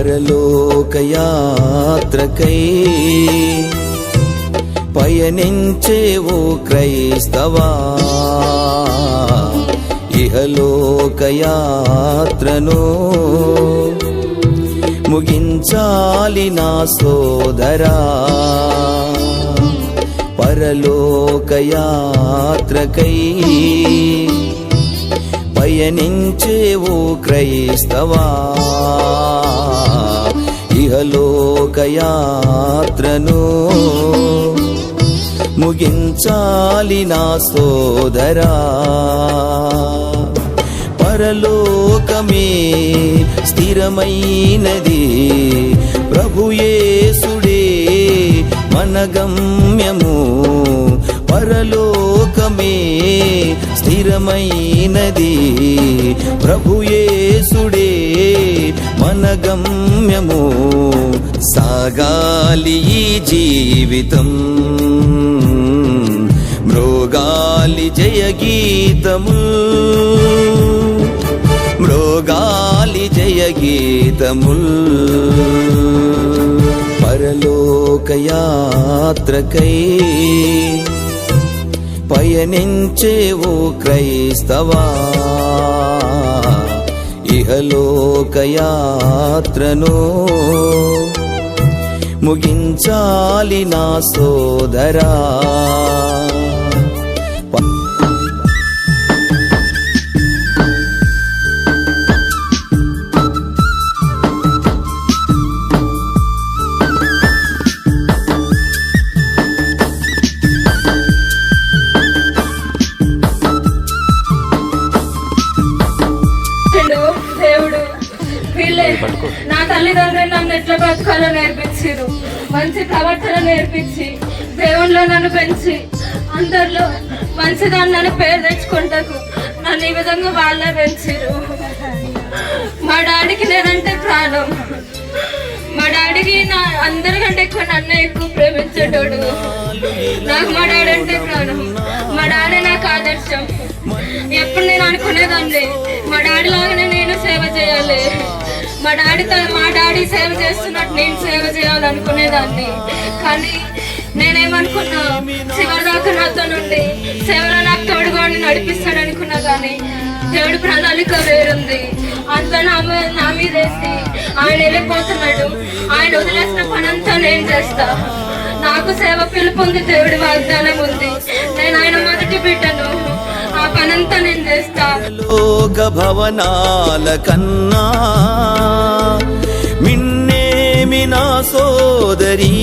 పరలోకయాత్రకై పయనించే ఓ క్రైస్తవా? ఇహలోకయాత్రను ముగించాలి నా సోదరా. పరలోకయాత్రకై పయనించేవో క్రైస్తవా? ఇహలోకయాత్రను ముగించాలి నా సోదరా. పరలోకమే స్థిరమైనది ప్రభుయేసుడే మన గమ్యము. పరలోకమే స్థిరమైనది ప్రభుయేసుడే మన గమ్యము సాగాలి ఈ జీవితం మృగాలి జయ గీతము మృగాలి జయ గీతముల్ పరలోకయాత్రకై పయనించేవు క్రైస్తవా ఇహలోకయాత్రను ముగించాలి నా సోదరా. నా తల్లిదండ్రులు నన్ను ఎట్లా బ్రతకాలో నేర్పించారు మంచి ప్రవర్తన నేర్పించి దేవుళ్ళు నన్ను పెంచి అందరిలో మంచిదాన్ని నన్ను పేరు తెచ్చుకుంటాకు నన్ను ఈ విధంగా వాళ్ళే పెంచారు మా డాడీకి నేనంటే ప్రాణం. మా డాడీకి నా అందరికంటే ఎక్కువ నన్నే ఎక్కువ ప్రేమించేటోడు. నాకు మా డాడీ అంటే ప్రాణం. మా డాడీ నాకు ఆదర్శం. ఎప్పుడు నేను అనుకునేదాన్ని మా డాడీ లాగానే నేను సేవ చేయాలి. మా డాడీతో మా డాడీ సేవ చేస్తున్నట్టు నేను సేవ చేయాలనుకునేదాన్ని. కానీ నేనేమనుకున్నా చివరి దాకా నాతో నుండి సేవలో నాకు తోడుగా ఉండి నడిపిస్తాడు అనుకున్నా కానీ దేవుడి ప్రణాళిక వేరుంది. అంతా నా నా మీద వేసి ఆయన వెళ్ళిపోతున్నాడు. ఆయన వదిలేసిన పనంతా నేను చేస్తా. నాకు సేవ పిలుపు ఉంది దేవుడి వాగ్దానం ఉంది. నేను ఆయన మొదటి బిడ్డను. ఆ పనంతా నేను చేస్తా. లోక భవనాల కన్నా మిన్నేమి నా సోదరీ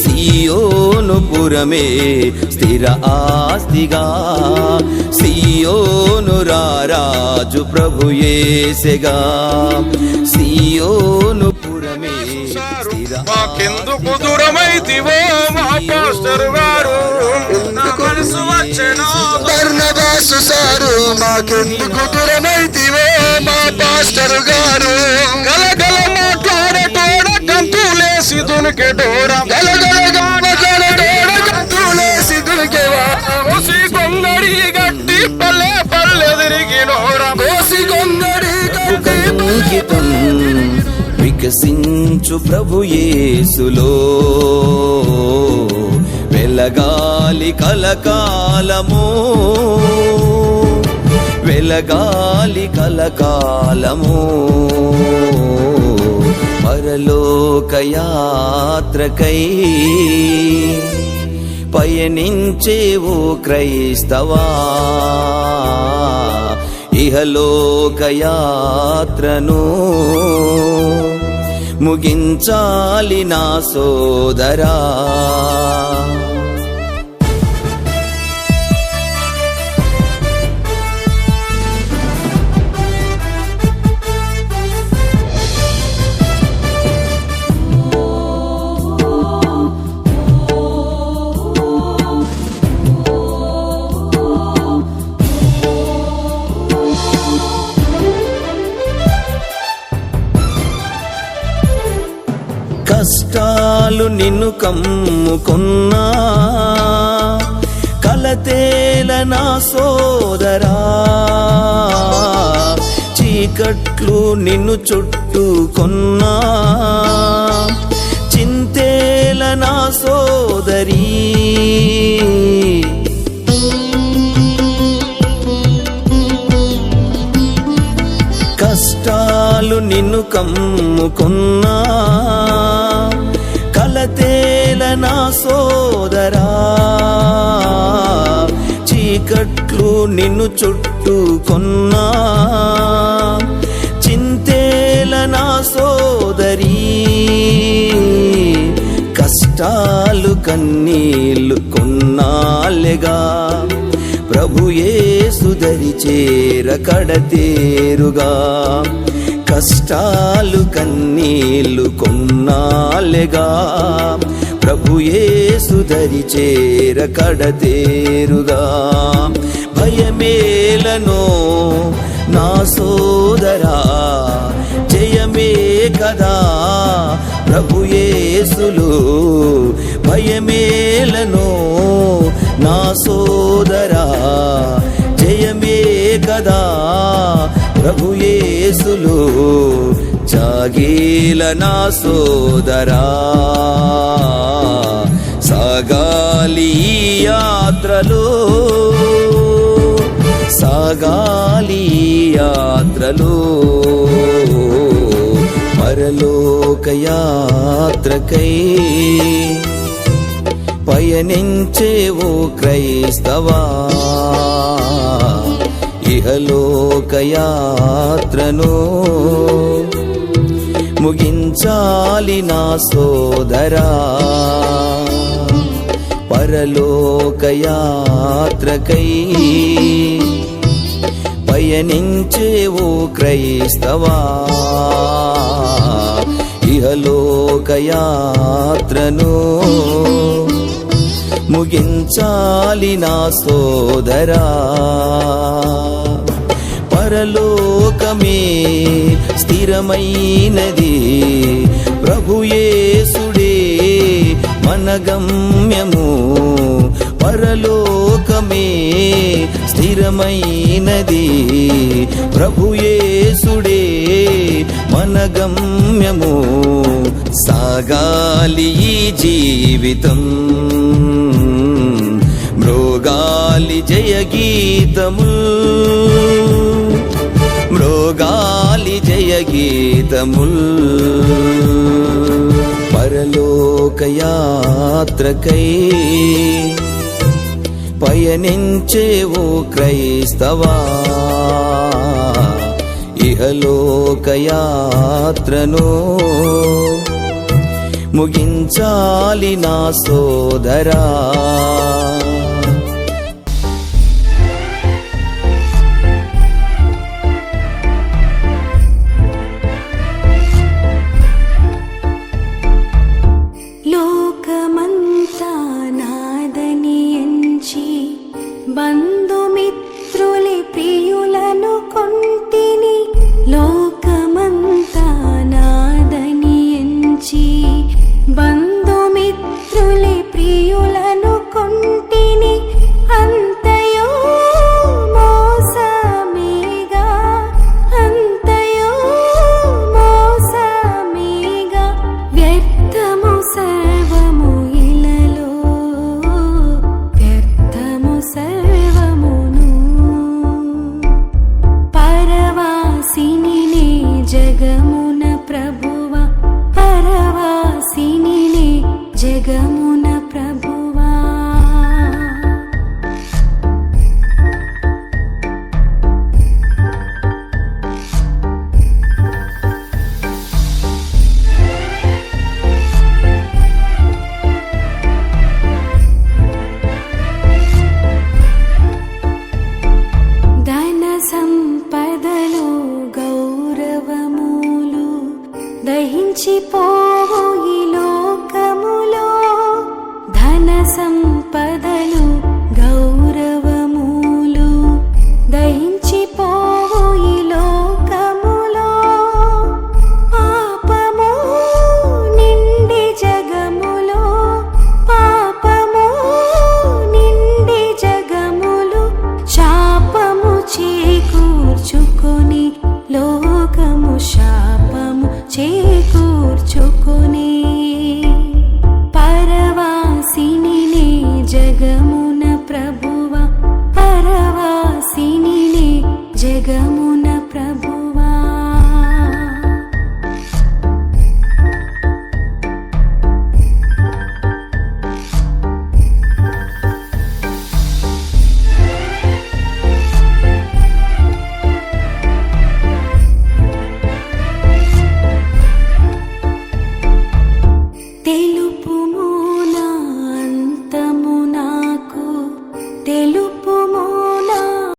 సియోనుపురమే స్థిర ఆస్తిగా సియోను రారాజు ప్రభుయేసెగా సియోనుపురమే స్థిర మాకెందుకు దూరమైతివో మా పాస్టర్ గారు? బర్ణదాసు సారు మాకెందుకు దూరమైతివో మా పాస్టర్ గారు. గలగల మాట్లాడటోడ గంతులేసి దునికే డోర. గలగల మాట్లాడటోడ గంతులేసి దునికేవా కోసి కొంగడి గట్టి పల్లె పల్లె తిరిగి నోరా. వికసించు ప్రభు యేసులో. వెలగాలి కలకాలము. వెలగాలి కలకాలము. పరలోకయాత్రకై పయనించే ఓ క్రైస్తవా. ఇహలోకయాత్రను ముగించాలి నా సోదరా. నిన్ను కమ్ముకున్నా. కలతేల నా సోదరా. చీకట్లు నిన్ను చుట్టుకున్నా. చింతేల నా సోదరీ. కష్టాలు నిన్ను కమ్ముకున్నా. సోదరా చీకట్లు నిన్ను చుట్టుకొన్నా. చింతేల నా సోదరి కష్టాలు కన్నీళ్ళు కొన్నాళ్ళెగా. ప్రభుయే సుధరి చేర కడతేరుగా కష్టాలు కన్నీళ్ళు కొన్నాళ్ళెగా. ప్రభుయే సుధరి చేర కడతేరుగా. భయమేలను నా సోదరా జయమే కదా ప్రభుయేసులు. భయమేలను నా సోదరా జయమే కదా ప్రభు యేసులు జాగీల నా సోదరా సాగాలి ఈ యాత్రలో సాగాలి యాత్రలో పరలోక యాత్రకై పయనించే ఓ క్రైస్తవా. ఇహలోకయాత్రను ముగించాలి నా సోదరా. పరలోకయాత్రకై పయనించే ఓ క్రైస్తవా. ఇహలోకయాత్రను ముగించాలి నా సోదరా. పరలోకమే స్థిరమైనది. ప్రభుయేసుడే మన గమ్యము. పరలోకమే స్థిరమైనది. ప్రభుయేసుడే మన గమ్యము. సాగాలి ఈ జీవితం. మృగాలి జయ గీతముల్ మృగాలి జయ గీతముల్ పరలోక పయనించే ఓ క్రైస్తవా. ఇహలోకయాత్రను ముగించాలి నా సోదరా. జగమున